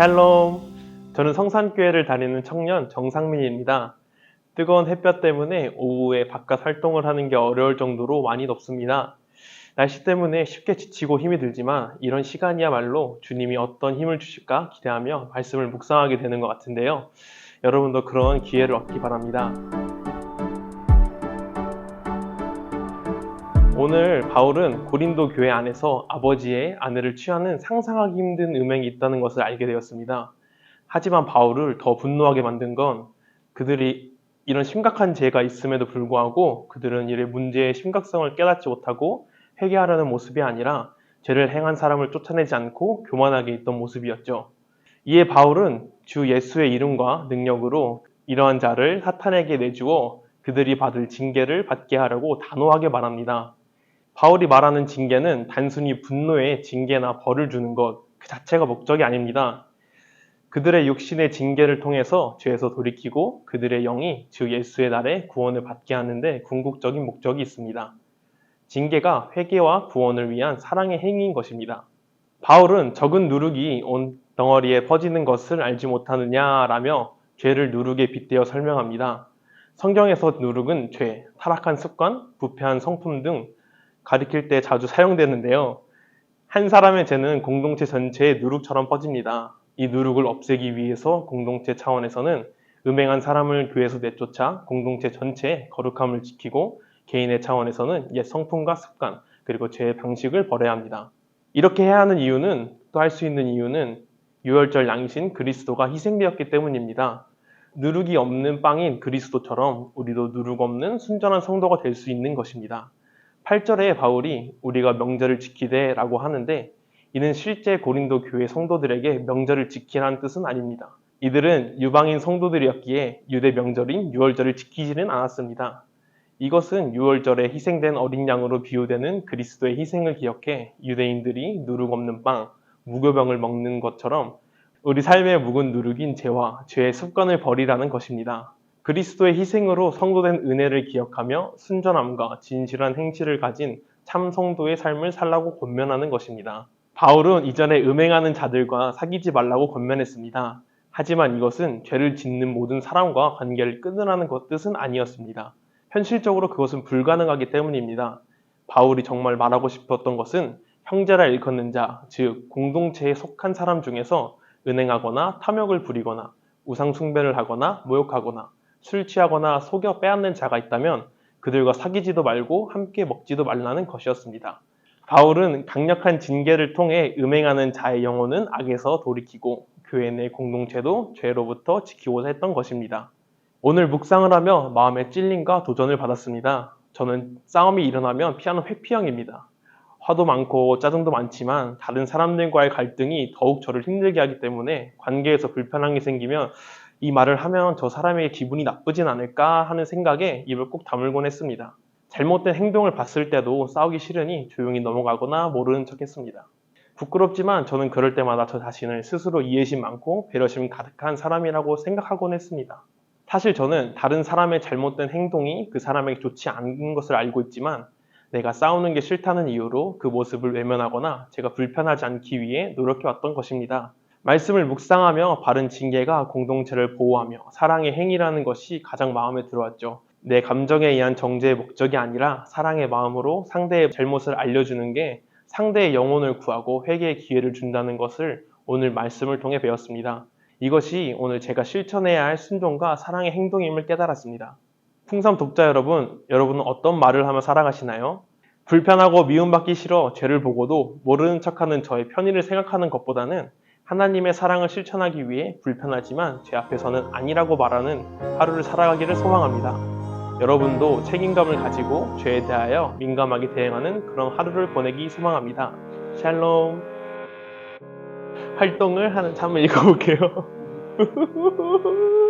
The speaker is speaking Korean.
샬롬. 저는 성산교회를 다니는 청년 정상민입니다. 뜨거운 햇볕 때문에 오후에 바깥 활동을 하는 게 어려울 정도로 많이 덥습니다. 날씨 때문에 쉽게 지치고 힘이 들지만 이런 시간이야말로 주님이 어떤 힘을 주실까 기대하며 말씀을 묵상하게 되는 것 같은데요. 여러분도 그런 기회를 얻기 바랍니다. 오늘 바울은 고린도 교회 안에서 아버지의 아내를 취하는 상상하기 힘든 음행이 있다는 것을 알게 되었습니다. 하지만 바울을 더 분노하게 만든 건 그들이 이런 심각한 죄가 있음에도 불구하고 그들은 이의 문제의 심각성을 깨닫지 못하고 회개하려는 모습이 아니라 죄를 행한 사람을 쫓아내지 않고 교만하게 있던 모습이었죠. 이에 바울은 주 예수의 이름과 능력으로 이러한 자를 사탄에게 내주어 그들이 받을 징계를 받게 하려고 단호하게 말합니다. 바울이 말하는 징계는 단순히 분노의 징계나 벌을 주는 것 그 자체가 목적이 아닙니다. 그들의 육신의 징계를 통해서 죄에서 돌이키고 그들의 영이 주 예수의 날에 구원을 받게 하는데 궁극적인 목적이 있습니다. 징계가 회개와 구원을 위한 사랑의 행위인 것입니다. 바울은 적은 누룩이 온 덩어리에 퍼지는 것을 알지 못하느냐라며 죄를 누룩에 빗대어 설명합니다. 성경에서 누룩은 죄, 타락한 습관, 부패한 성품 등 가리킬 때 자주 사용되는데요. 한 사람의 죄는 공동체 전체에 누룩처럼 퍼집니다. 이 누룩을 없애기 위해서 공동체 차원에서는 음행한 사람을 교회에서 내쫓아 공동체 전체의 거룩함을 지키고 개인의 차원에서는 옛 성품과 습관 그리고 죄의 방식을 버려야 합니다. 이렇게 해야 하는 이유는 또 할 수 있는 이유는 유월절 양이신 그리스도가 희생되었기 때문입니다. 누룩이 없는 빵인 그리스도처럼 우리도 누룩 없는 순전한 성도가 될 수 있는 것입니다. 8절에 바울이 우리가 명절을 지키되 라고 하는데 이는 실제 고린도 교회 성도들에게 명절을 지키라는 뜻은 아닙니다. 이들은 유방인 성도들이었기에 유대 명절인 유월절을 지키지는 않았습니다. 이것은 유월절에 희생된 어린 양으로 비유되는 그리스도의 희생을 기억해 유대인들이 누룩 없는 빵, 무교병을 먹는 것처럼 우리 삶의 묵은 누룩인 죄와 죄의 습관을 버리라는 것입니다. 그리스도의 희생으로 성도된 은혜를 기억하며 순전함과 진실한 행실을 가진 참 성도의 삶을 살라고 권면하는 것입니다. 바울은 이전에 음행하는 자들과 사귀지 말라고 권면했습니다. 하지만 이것은 죄를 짓는 모든 사람과 관계를 끊으라는 것 뜻은 아니었습니다. 현실적으로 그것은 불가능하기 때문입니다. 바울이 정말 말하고 싶었던 것은 형제라 일컫는 자, 즉 공동체에 속한 사람 중에서 은행하거나 탐욕을 부리거나 우상숭배를 하거나 모욕하거나 술 취하거나 속여 빼앗는 자가 있다면 그들과 사귀지도 말고 함께 먹지도 말라는 것이었습니다. 바울은 강력한 징계를 통해 음행하는 자의 영혼은 악에서 돌이키고 교회 내 공동체도 죄로부터 지키고자 했던 것입니다. 오늘 묵상을 하며 마음의 찔림과 도전을 받았습니다. 저는 싸움이 일어나면 피하는 회피형입니다. 화도 많고 짜증도 많지만 다른 사람들과의 갈등이 더욱 저를 힘들게 하기 때문에 관계에서 불편한 게 생기면 이 말을 하면 저 사람에게 기분이 나쁘진 않을까 하는 생각에 입을 꼭 다물곤 했습니다. 잘못된 행동을 봤을 때도 싸우기 싫으니 조용히 넘어가거나 모르는 척 했습니다. 부끄럽지만 저는 그럴 때마다 저 자신을 스스로 이해심 많고 배려심 가득한 사람이라고 생각하곤 했습니다. 사실 저는 다른 사람의 잘못된 행동이 그 사람에게 좋지 않은 것을 알고 있지만 내가 싸우는 게 싫다는 이유로 그 모습을 외면하거나 제가 불편하지 않기 위해 노력해왔던 것입니다. 말씀을 묵상하며 바른 징계가 공동체를 보호하며 사랑의 행위라는 것이 가장 마음에 들어왔죠. 내 감정에 의한 정죄의 목적이 아니라 사랑의 마음으로 상대의 잘못을 알려주는 게 상대의 영혼을 구하고 회개의 기회를 준다는 것을 오늘 말씀을 통해 배웠습니다. 이것이 오늘 제가 실천해야 할 순종과 사랑의 행동임을 깨달았습니다. 풍삼 독자 여러분, 여러분은 어떤 말을 하며 살아가시나요? 불편하고 미움받기 싫어 죄를 보고도 모르는 척하는 저의 편의를 생각하는 것보다는 하나님의 사랑을 실천하기 위해 불편하지만 제 앞에서는 아니라고 말하는 하루를 살아가기를 소망합니다. 여러분도 책임감을 가지고 죄에 대하여 민감하게 대응하는 그런 하루를 보내기 소망합니다. 샬롬. 활동을 하는 잠을 읽어볼게요.